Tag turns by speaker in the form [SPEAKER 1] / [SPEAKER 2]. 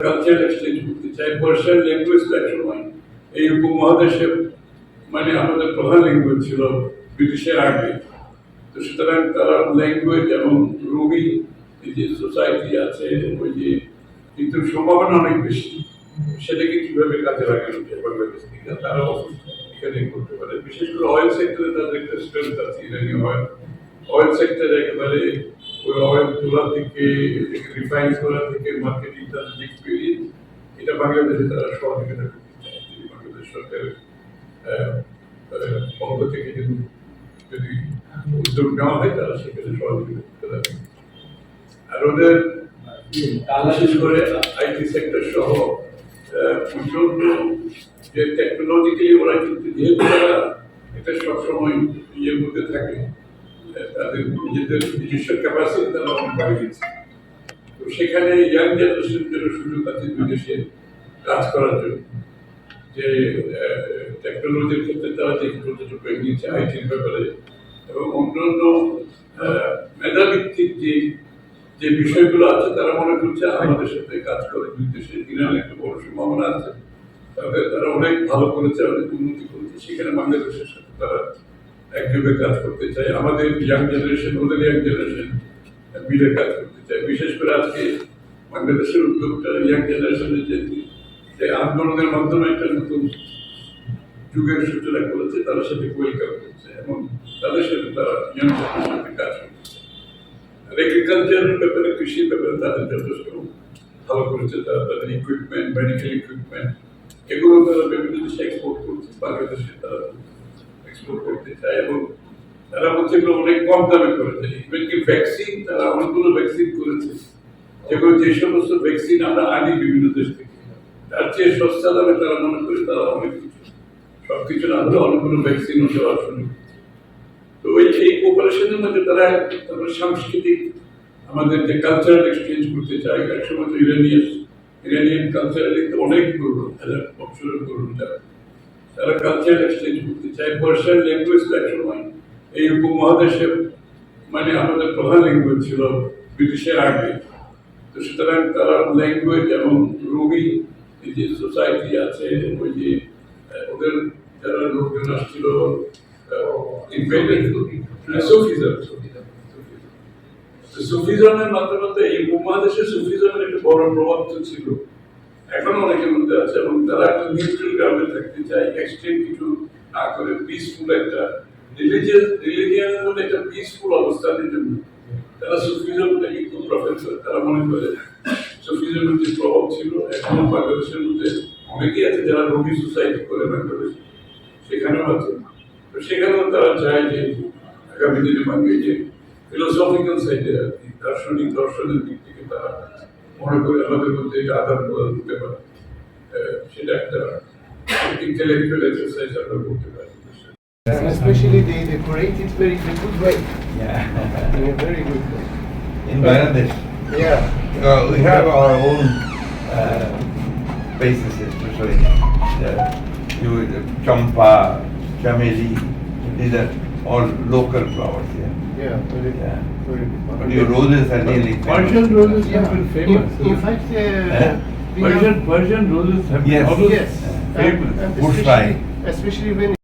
[SPEAKER 1] Cultural exchange চাই Persian language তো একসময় এই উপমহাদেশে মানে আমাদের প্রধান ল্যাঙ্গুয়েজ ছিল ব্রিটিশের আগে তো সুতরাং তারা ল্যাঙ্গুয়েজ এবং রুবি যে সোসাইটি আছে, ওই যে, কিন্তু সম্ভাবনা অনেক বেশি। সেটাকে কীভাবে কাজে লাগানো যায় বাংলাদেশ তারাও এখানে করতে পারে। বিশেষ করে অয়েল সেক্টরে তাদের একটা স্ট্রেংথ আছে, ইরানি অয়েল অয়েল সেক্টরে একেবারে অয়েল তোলা থেকে রিফাইন থেকে মার্কেটিং তাদের যে এক্সপিরিয়েন্স এটা বাংলাদেশে তারা সহযোগিতা করতে চায়। বাংলাদেশ সরকারের পক্ষ থেকে যদি যদি উদ্যোগ নেওয়া হয়, তারা সেখানে সহযোগিতা করতে আর ওদের বিশেষ করে আইটি সেক্টর সহ অন্যান্য যে টেকনোলজিক্যালি ওরা কিন্তু যেহেতু তারা এটা সবসময় ইয়ের মধ্যে থাকে নিজেদের নিজস্ব ক্যাপাসিটি তারা বাড়িয়েছে তো সেখানে ইয়াং জেনারেশন জন্য সুযোগ আছে বিদেশে কাজ করার জন্য। যে টেকনোলজির ক্ষেত্রে তারা যে যতটুকু এগিয়েছে আইটির ব্যাপারে এবং অন্যান্য মেধাভিত্তিক যে যে বিষয়গুলো আছে, তারা মনে করছে আমাদের সাথে কাজ করে দুই দেশে। ইরান একটা বড় সম্ভাবনা আছে। তারা অনেক ভালো করেছে, অনেক উন্নতি করেছে। সেখানে বাংলাদেশের সাথে তারা একযোগে কাজ করতে চায় আমাদের ইয়াং জেনারেশন ওদের ইয়াং জেনারেশন মিলে কাজ করতে চায়। বিশেষ করে আজকে বাংলাদেশের উদ্যোগটা ইয়াং জেনারেশনের যে যে আন্দোলনের মাধ্যমে একটা নতুন যুগের সূচনা করেছে, তারা সাথে ওয়েলকাম করছে এবং তাদের সাথে তারা ইয়াং জেনারেশনের কাজ করছে। আর এগ্রিকালচারের ব্যাপারে, কৃষির ব্যাপারে তাদের যথেষ্ট ভালো করেছে তারা। তাদের ইকুইপমেন্ট মেডিকেল ইকুইপমেন্ট এগুলো তারা বিভিন্ন দেশে এক্সপোর্ট করছে। বাংলাদেশে তারা এক্সপোর্ট করতে চায় এবং তারা বলছে এগুলো অনেক কম দামে করেছে ইভেন কি ভ্যাকসিন তারা অনেকগুলো ভ্যাকসিন করেছে। যেগুলো যে সমস্ত ভ্যাকসিন আমরা আনি বিভিন্ন দেশ থেকে, তার চেয়ে সস্তা দামে তারা মনে করে তারা অনেক কিছু। সব কিছু না হলে অনেকগুলো ভ্যাকসিনও দেওয়া শুরু তো ওই এই কোপারেশনের মধ্যে তারা তারপরে সাংস্কৃতিক, আমাদের যে কালচারাল এক্সচেঞ্জ করতে চায় এক সময় তো ইরানিয়ান ইরানিয়ান কালচারালি অনেক হাজার বছরের পুরনো তারা তারা কালচারাল এক্সচেঞ্জ করতে চায়। পার্সিয়ান ল্যাঙ্গুয়েজ তো এক এই উপমহাদেশে মানে আমাদের প্রধান ল্যাঙ্গুয়েজ ছিল ব্রিটিশের আগে তো সুতরাং তারা ল্যাঙ্গুয়েজ এবং রুবি যে সোসাইটি আছে ওই যে ওদের যারা লোকজন আসছিল সুফিজমের মাধ্যমে এই উপমহাদেশে সুফিজমের একটা বড় প্রভাব তো ছিল। অনেকের মধ্যে আছে এবং তারা একটা নিউট্রাল গ্রাউন্ডে থাকতে চায় এক্সট্রিম কিছু না করে পিসফুল একটা রিলিজিয়াস একটা পিসফুল অবস্থানের জন্য। তারা প্রফেসর তারা মনে করে। সুফিজমের যে প্রভাব ছিল বাংলাদেশের মধ্যে অনেকেই আছে যারা সোসাইটি করে সেখানেও আছে। তো সেখানেও তারা চায় যে, আগামী দিনে যে ফিলোসফিক্যাল সাইডে আর কি, দার্শনিক দর্শনের দিক থেকে তারা মনে করে আমাদের মধ্যে এটা আদান প্রদান হতে পারে। আহ, সেটা একটা ইন্টেলেকচুয়াল এক্সারসাইজ আমরা করতে পারি
[SPEAKER 2] And especially they decorate it very in a good way,
[SPEAKER 3] Yeah.
[SPEAKER 2] in a very good way.
[SPEAKER 3] In Bangladesh,
[SPEAKER 2] Yeah.
[SPEAKER 3] uh, we have our own uh, places, especially the, you, the champa, chameli. These are all local flowers. Yeah.
[SPEAKER 2] Yeah, very,
[SPEAKER 3] Yeah.
[SPEAKER 2] very good.
[SPEAKER 3] But your roses are really
[SPEAKER 4] Persian
[SPEAKER 3] famous.
[SPEAKER 4] roses
[SPEAKER 2] Yeah.
[SPEAKER 4] have been famous.
[SPEAKER 2] In, in fact, uh,
[SPEAKER 3] Eh?
[SPEAKER 4] Persian Persian roses have been
[SPEAKER 3] Yes.
[SPEAKER 4] always
[SPEAKER 2] yes,
[SPEAKER 4] famous.
[SPEAKER 2] and, and especially, especially when